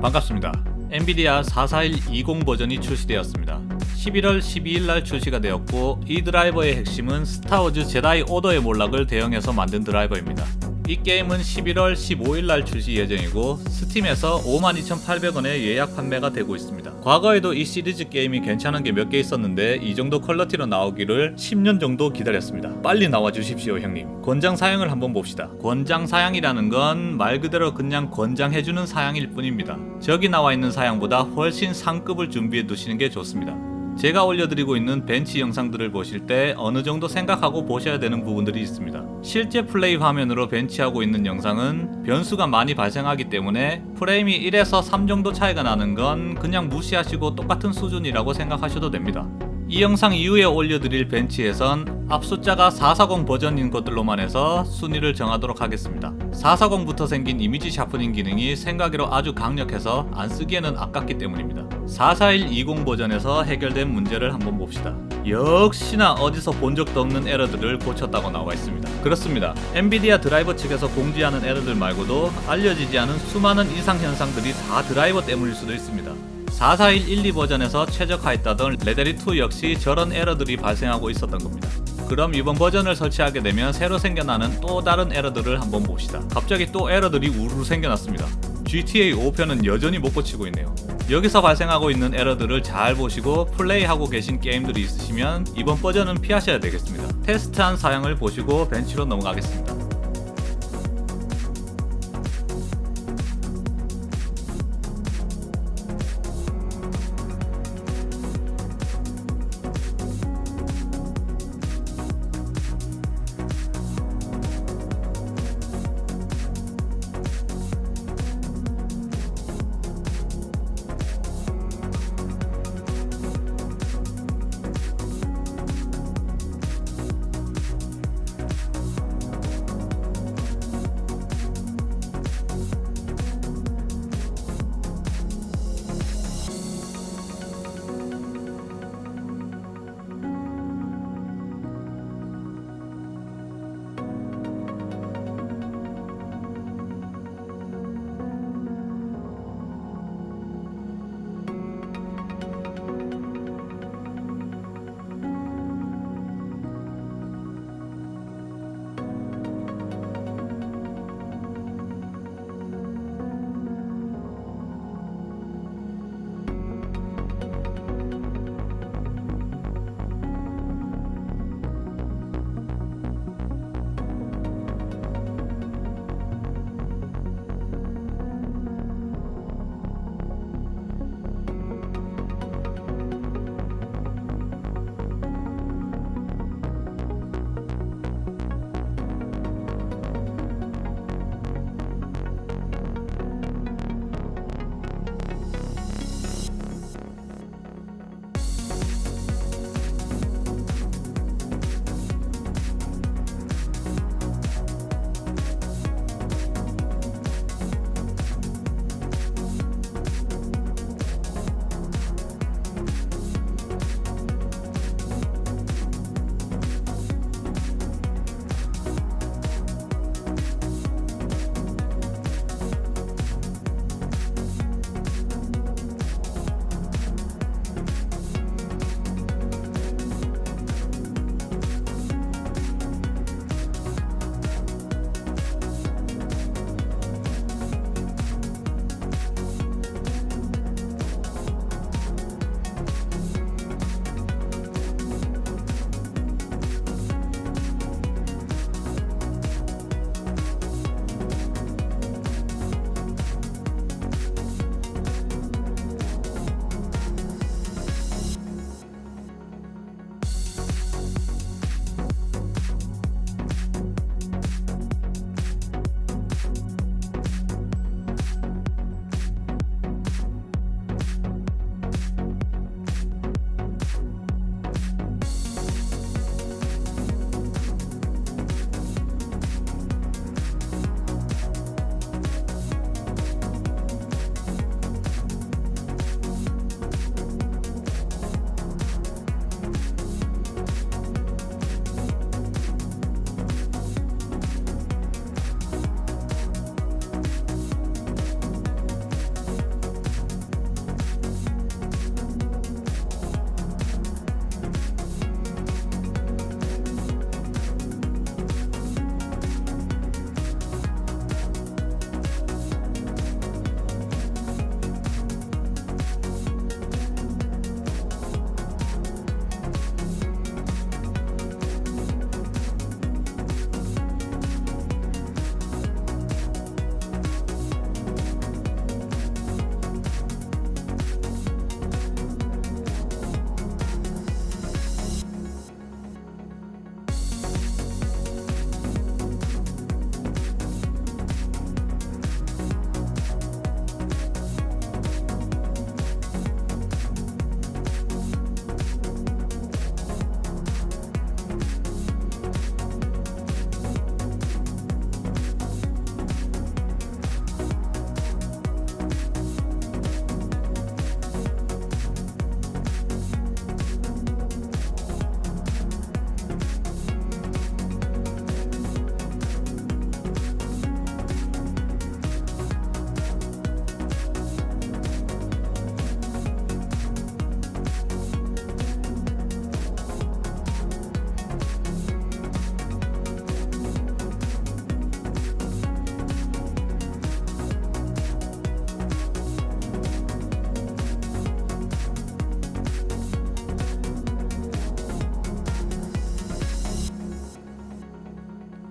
반갑습니다. 엔비디아 44120 버전이 출시되었습니다. 11월 12일 날 출시가 되었고 이 드라이버의 핵심은 스타워즈 제다이 오더의 몰락을 대응해서 만든 드라이버입니다. 이 게임은 11월 15일 날 출시 예정이고 스팀에서 52,800원에 예약 판매가 되고 있습니다. 과거에도 이 시리즈 게임이 괜찮은 게 몇 개 있었는데 이 정도 퀄러티로 나오기를 10년 정도 기다렸습니다. 빨리 나와 주십시오, 형님. 권장 사양을 한번 봅시다. 권장 사양이라는 건 말 그대로 그냥 권장해주는 사양일 뿐입니다. 저기 나와 있는 사양보다 훨씬 상급을 준비해 두시는 게 좋습니다. 제가 올려드리고 있는 벤치 영상들을 보실 때 어느 정도 생각하고 보셔야 되는 부분들이 있습니다. 실제 플레이 화면으로 벤치하고 있는 영상은 변수가 많이 발생하기 때문에 프레임이 1에서 3 정도 차이가 나는 건 그냥 무시하시고 똑같은 수준이라고 생각하셔도 됩니다. 이 영상 이후에 올려드릴 벤치에선 앞 숫자가 440 버전인 것들로만 해서 순위를 정하도록 하겠습니다. 440부터 생긴 이미지 샤프닝 기능이 생각외로 아주 강력해서 안 쓰기에는 아깝기 때문입니다. 44120 버전에서 해결된 문제를 한번 봅시다. 역시나 어디서 본 적도 없는 에러들을 고쳤다고 나와 있습니다. 그렇습니다. 엔비디아 드라이버 측에서 공지하는 에러들 말고도 알려지지 않은 수많은 이상 현상들이 다 드라이버 때문일 수도 있습니다. 44112 버전에서 최적화했다던 레데리2 역시 저런 에러들이 발생하고 있었던 겁니다. 그럼 이번 버전을 설치하게 되면 새로 생겨나는 또 다른 에러들을 한번 봅시다. 갑자기 또 에러들이 우르르 생겨났습니다. GTA 5편은 여전히 못 고치고 있네요. 여기서 발생하고 있는 에러들을 잘 보시고 플레이하고 계신 게임들이 있으시면 이번 버전은 피하셔야 되겠습니다. 테스트한 사양을 보시고 벤치로 넘어가겠습니다.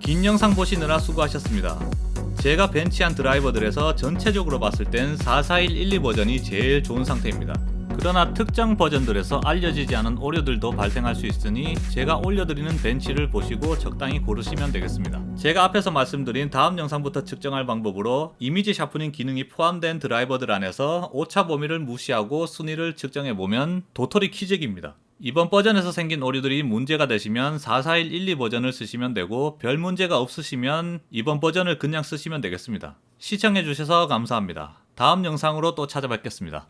긴 영상 보시느라 수고하셨습니다. 제가 벤치한 드라이버들에서 전체적으로 봤을 땐 44112 버전이 제일 좋은 상태입니다. 그러나 특정 버전들에서 알려지지 않은 오류들도 발생할 수 있으니 제가 올려드리는 벤치를 보시고 적당히 고르시면 되겠습니다. 제가 앞에서 말씀드린 다음 영상부터 측정할 방법으로 이미지 샤프닝 기능이 포함된 드라이버들 안에서 오차 범위를 무시하고 순위를 측정해보면 도토리 키재기입니다. 이번 버전에서 생긴 오류들이 문제가 되시면 44112 버전을 쓰시면 되고 별 문제가 없으시면 이번 버전을 그냥 쓰시면 되겠습니다. 시청해주셔서 감사합니다. 다음 영상으로 또 찾아뵙겠습니다.